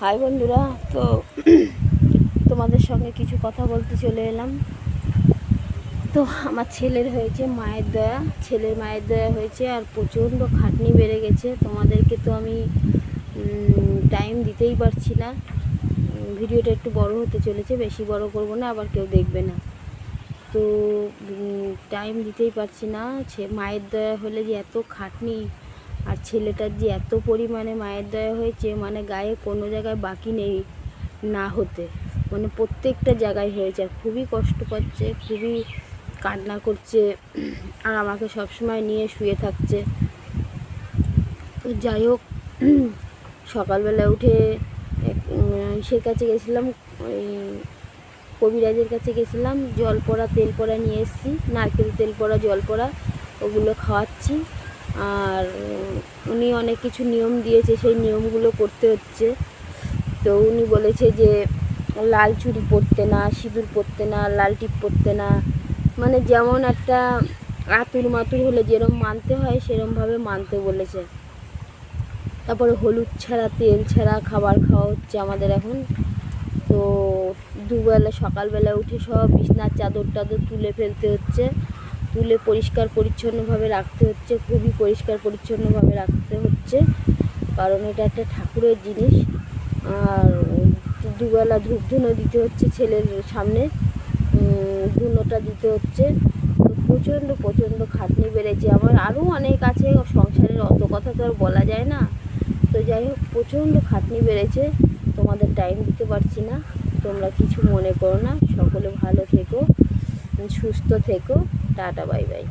High বন্ধুরা, তো তোমাদের সঙ্গে কিছু কথা বলতে চলে এলাম। তো আমার ছেলের হয়েছে মায়ের দয়া, ছেলের মায়ের দয়া হয়েছে আর প্রচণ্ড খাটনি বেড়ে গেছে। তোমাদেরকে তো আমি টাইম দিতেই পারছি না। ভিডিওটা একটু বড় হতে চলেছে, বেশি বড় করব না, আবার কেউ দেখবে না। তো টাইম দিতেই পারছি না। মায়ের দয়া হলে যে এত খাটনি আর ছেলেটার যে এত পরিমাণে মায়ের দয়া হয়েছে মানে গায়ে কোনো জায়গায় বাকি নেই না হতে। মানে প্রত্যেকটা জায়গায় হয়েছে আর খুবই কষ্ট পাচ্ছে, খুবই কান্না করছে আর আমাকে সবসময় নিয়ে শুয়ে থাকছে। তো যাই হোক, সকালবেলা উঠে সে কাছে গেছিলাম, ওই কবিরাজের কাছে গেছিলাম, জল পড়া, তেল পড়া নিয়ে এসেছি, নারকেল তেল পড়া, জল পড়া, ওগুলো খাওয়াচ্ছি। আর উনি অনেক কিছু নিয়ম দিয়েছে, সেই নিয়মগুলো করতে হচ্ছে। তো উনি বলেছে যে, লাল চুড়ি পরতে না, সিঁদুর পরতে না, লাল টিপ পরতে না। মানে যেমন একটা আতুর মাতুর হলে যেরম মানতে হয়, সেরমভাবে মানতে বলেছে। তারপরে হলুদ ছাড়া, তেল ছাড়া খাবার খাওয়া হচ্ছে আমাদের এখন। তো দুবেলা, সকালবেলা উঠে সব বিছনার চাদর টাদর তুলে ফেলতে হচ্ছে। তুলে পরিষ্কার পরিচ্ছন্নভাবে রাখতে হচ্ছে, খুবই পরিষ্কার পরিচ্ছন্নভাবে রাখতে হচ্ছে, কারণ এটা একটা ঠাকুরের জিনিস। আর দুবেলা ধূপ ধুনো দিতে হচ্ছে ছেলের সামনে ধুনোটা দিতে হচ্ছে। প্রচণ্ড প্রচণ্ড খাটনি বেড়েছে। আমার আরও অনেক আছে, সংসারের অত কথা তো আর বলা যায় না। তো যাই হোক, প্রচণ্ড খাটনি বেড়েছে। তোমাদের টাইম দিতে পারছি না। তোমরা কিছু মনে করো না। সকলে ভালো থেকো, সুস্থ থেকো। Tata bye bye.